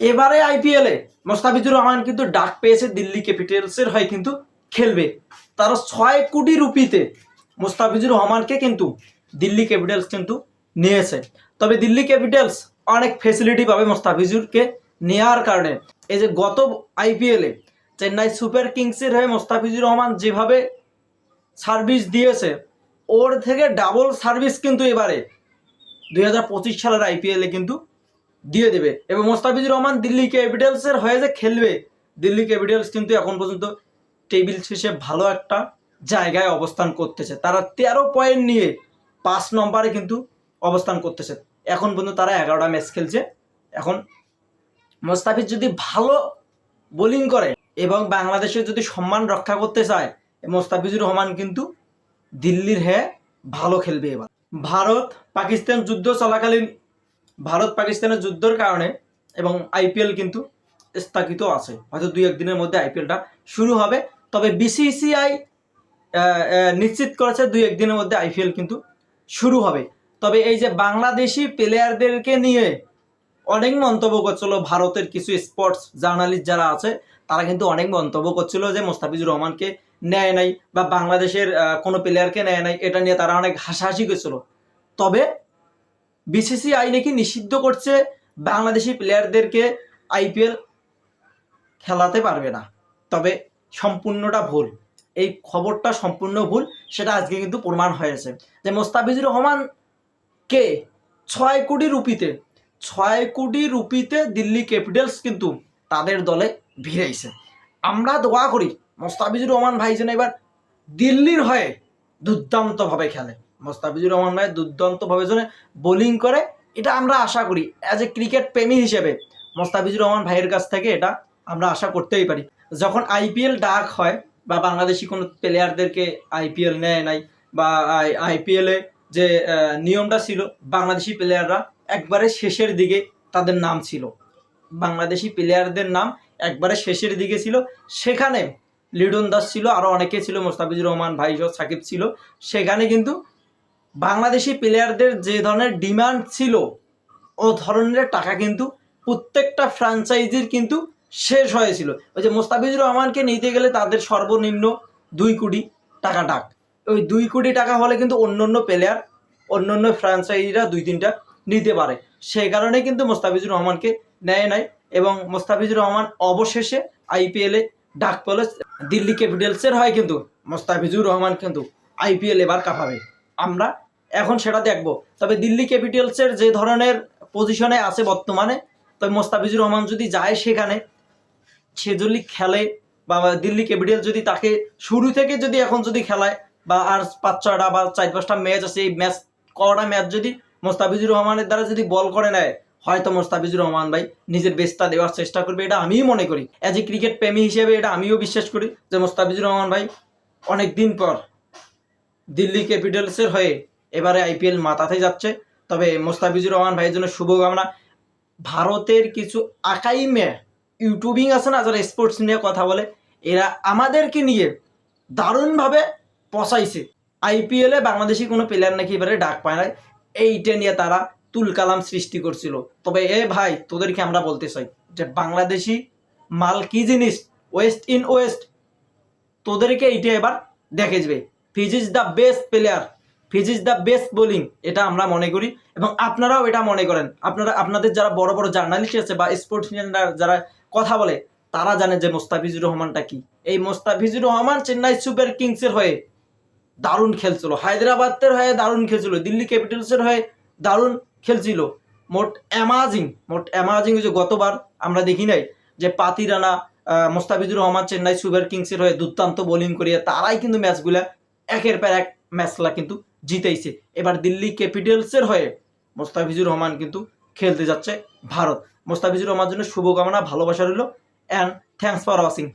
এবারে আইপিএলে মোস্তাফিজুর রহমান কিন্তু ডাক পেয়েছে দিল্লি ক্যাপিটালসের হয়ে কিন্তু খেলবে। তারা ছয় কোটি রুপিতে মোস্তাফিজুর রহমানকে কিন্তু দিল্লি ক্যাপিটালস কিন্তু নিয়েছে। তবে দিল্লি ক্যাপিটালস অনেক ফেসিলিটি পাবে মোস্তাফিজুরকে নেওয়ার কারণে। এই যে গত আইপিএলে চেন্নাই সুপার কিংসের হয়ে মোস্তাফিজুর রহমান যেভাবে সার্ভিস দিয়েছে, ওর থেকে ডাবল সার্ভিস কিন্তু এবারে। দুই হাজার পঁচিশ সালের আইপিএলে কিন্তু দিয়ে দেবে। এবং মোস্তাফিজুর রহমান দিল্লি ক্যাপিটালসের হয়ে যে খেলবে, দিল্লি ক্যাপিটালস কিন্তু এখন পর্যন্ত টেবিল শেষে ভালো একটা জায়গায় অবস্থান করতেছে। তারা তেরো পয়েন্ট নিয়ে পাঁচ নম্বরে কিন্তু অবস্থান করতেছে। এখন পর্যন্ত তারা এগারোটা ম্যাচ খেলছে। এখন মোস্তাফিজ যদি ভালো বোলিং করে এবং বাংলাদেশের যদি সম্মান রক্ষা করতে চায়, মোস্তাফিজুর রহমান কিন্তু দিল্লির হ্যাঁ ভালো খেলবে এবার। ভারত পাকিস্তান যুদ্ধ চলাকালীন ভারত পাকিস্তানের যুদ্ধের কারণে এবং আইপিএল কিন্তু স্থগিত আছে। হয়তো দুই একদিনের মধ্যে আইপিএলটা শুরু হবে। তবে বিসিসিআই নিশ্চিত করেছে দুই একদিনের মধ্যে আইপিএল কিন্তু শুরু হবে। তবে এই যে বাংলাদেশি প্লেয়ারদেরকে নিয়ে অনেক মন্তব্য করছিল ভারতের কিছু স্পোর্টস জার্নালিস্ট যারা আছে, তারা কিন্তু অনেক মন্তব্য করছিল যে মোস্তাফিজুর রহমানকে নেয় নাই বা বাংলাদেশের কোনো প্লেয়ারকে নেয় নাই। এটা নিয়ে তারা অনেক হাসাহাসি করছিল। তবে বিসিসিআই নাকি নিষিদ্ধ করছে বাংলাদেশি প্লেয়ারদেরকে আইপিএল খেলাতে পারবে না। তবে সম্পূর্ণটা ভুল। এই খবরটা সম্পূর্ণ ভুল, সেটা আজকে কিন্তু প্রমাণ হয়েছে। যে মোস্তাফিজুর রহমান কে? ছয় কোটি রুপিতে, ছয় কোটি রুপিতে দিল্লি ক্যাপিটালস কিন্তু তাদের দলে ভিড়াইছে। আমরা দোয়া করি মোস্তাফিজুর রহমান ভাই যেন এবার দিল্লির হয়ে দুর্দান্তভাবে খেলে। মোস্তাফিজুর রহমান ভাই দুর্দান্তভাবে যেন বোলিং করে। এটা আমরা আশা করি অ্যাজ এ ক্রিকেট প্রেমী হিসেবে। মোস্তাফিজুর রহমান ভাইয়ের কাছ থেকে এটা আমরা আশা করতেই পারি। যখন আইপিএল ডাক হয় বা বাংলাদেশি কোনো প্লেয়ারদেরকে আইপিএল নেয় নাই বা আইপিএলে যে নিয়মটা ছিল, বাংলাদেশি প্লেয়াররা একবারে শেষের দিকে তাদের নাম ছিল। বাংলাদেশি প্লেয়ারদের নাম একবারে শেষের দিকে ছিল। সেখানে লিডন দাস ছিল আরও অনেকে ছিল, মোস্তাফিজুর রহমান ভাই সাকিব ছিল। সেখানে কিন্তু বাংলাদেশি প্লেয়ারদের যে ধরনের ডিমান্ড ছিল, ও ধরনের টাকা কিন্তু প্রত্যেকটা ফ্র্যাঞ্চাইজির কিন্তু শেষ হয়েছিল। ওই যে মোস্তাফিজুর রহমানকে নিতে গেলে তাদের সর্বনিম্ন দুই কোটি টাকা ডাক। ওই দুই কোটি টাকা হলে কিন্তু অন্য অন্য প্লেয়ার অন্য অন্য ফ্র্যাঞ্চাইজিরা দুই তিনটা নিতে পারে। সেই কারণে কিন্তু মোস্তাফিজুর রহমানকে নেয় নাই এবং মোস্তাফিজুর রহমান অবশেষে আইপিএলে ডাক পেল দিল্লি ক্যাপিটালসের হয় কিন্তু, মোস্তাফিজুর রহমান কিন্তু আইপিএল এবার কাঁপাবে। আমরা এখন সেটা দেখব। তবে দিল্লি ক্যাপিটালসের যে ধরনের পজিশনে আছে বর্তমানে, তবে মোস্তাফিজুর রহমান যদি যায় সেখানে, সে যদি খেলে বা দিল্লি ক্যাপিটাল যদি তাকে শুরু থেকে যদি এখন যদি খেলায় বা আর পাঁচ ছয়টা বা চার পাঁচটা ম্যাচ আছে, এই ম্যাচ কটা ম্যাচ যদি মোস্তাফিজুর রহমানের দ্বারা যদি বল করে নেয়, হয়তো মোস্তাফিজুর রহমান ভাই নিজের বেস্তা দেওয়ার চেষ্টা করবে, এটা আমিও মনে করি। অ্যাজ এ ক্রিকেট প্রেমী হিসেবে এটা আমিও বিশ্বাস করি যে মোস্তাফিজুর রহমান ভাই অনেক দিন পর দিল্লি ক্যাপিটালসের হয়ে এবারে আইপিএল মাথাতে যাচ্ছে। তবে মোস্তাফিজুর রহমান ভাইয়ের জন্য শুভকামনা। ভারতের কিছু আকাই আকাইমে ইউটিউবিং আছে না, যারা স্পোর্টস নিয়ে কথা বলে, এরা আমাদেরকে নিয়ে দারুণভাবে পচাইছে। আইপিএলে বাংলাদেশি কোনো প্লেয়ার নাকি এবারে ডাক পায় না এইটা নিয়ে তারা তুলকালাম সৃষ্টি করছিল। তবে এ ভাই, তোদেরকে আমরা বলতে চাই যে বাংলাদেশি মাল কি জিনিস? ওয়েস্ট ইন ওয়েস্ট তোদেরকে এইটা এবার দেখে যাবে। Fizz is the best player Fizz is the best bowling এটা আমরা মনে করি। এবং আপনারাও এটা মনে করেন। আপনারা, আপনাদের যারা বড় বড় জার্নালিস্ট আছে বা স্পোর্টস যারা কথা বলে, তারা জানে যে মোস্তাফিজুর রহমানটা কি। এই মোস্তাফিজুর রহমান চেন্নাই সুপার কিংসের হয়ে দারুণ খেলছিল। হায়দ্রাবাদের হয়ে দারুণ খেলছিল। দিল্লি ক্যাপিটালসের হয়ে দারুণ খেলছিল। মোট অ্যামাজিং মোট অ্যামাজিং যে গতবার। আমরা দেখি নাই যে পাতি রানা মোস্তাফিজুর রহমান চেন্নাই সুপার কিংসের হয়ে দুর্দান্ত বোলিং করিয়ে, তারাই কিন্তু ম্যাচগুলা একের পর এক ম্যাচগুলা কিন্তু জিতেইছে। এবার দিল্লি ক্যাপিটালসের হয়ে মোস্তাফিজুর রহমান কিন্তু খেলতে যাচ্ছে ভারত। মোস্তাফিজুর রহমানের জন্য শুভকামনা, ভালোবাসা রইল। And thanks for watching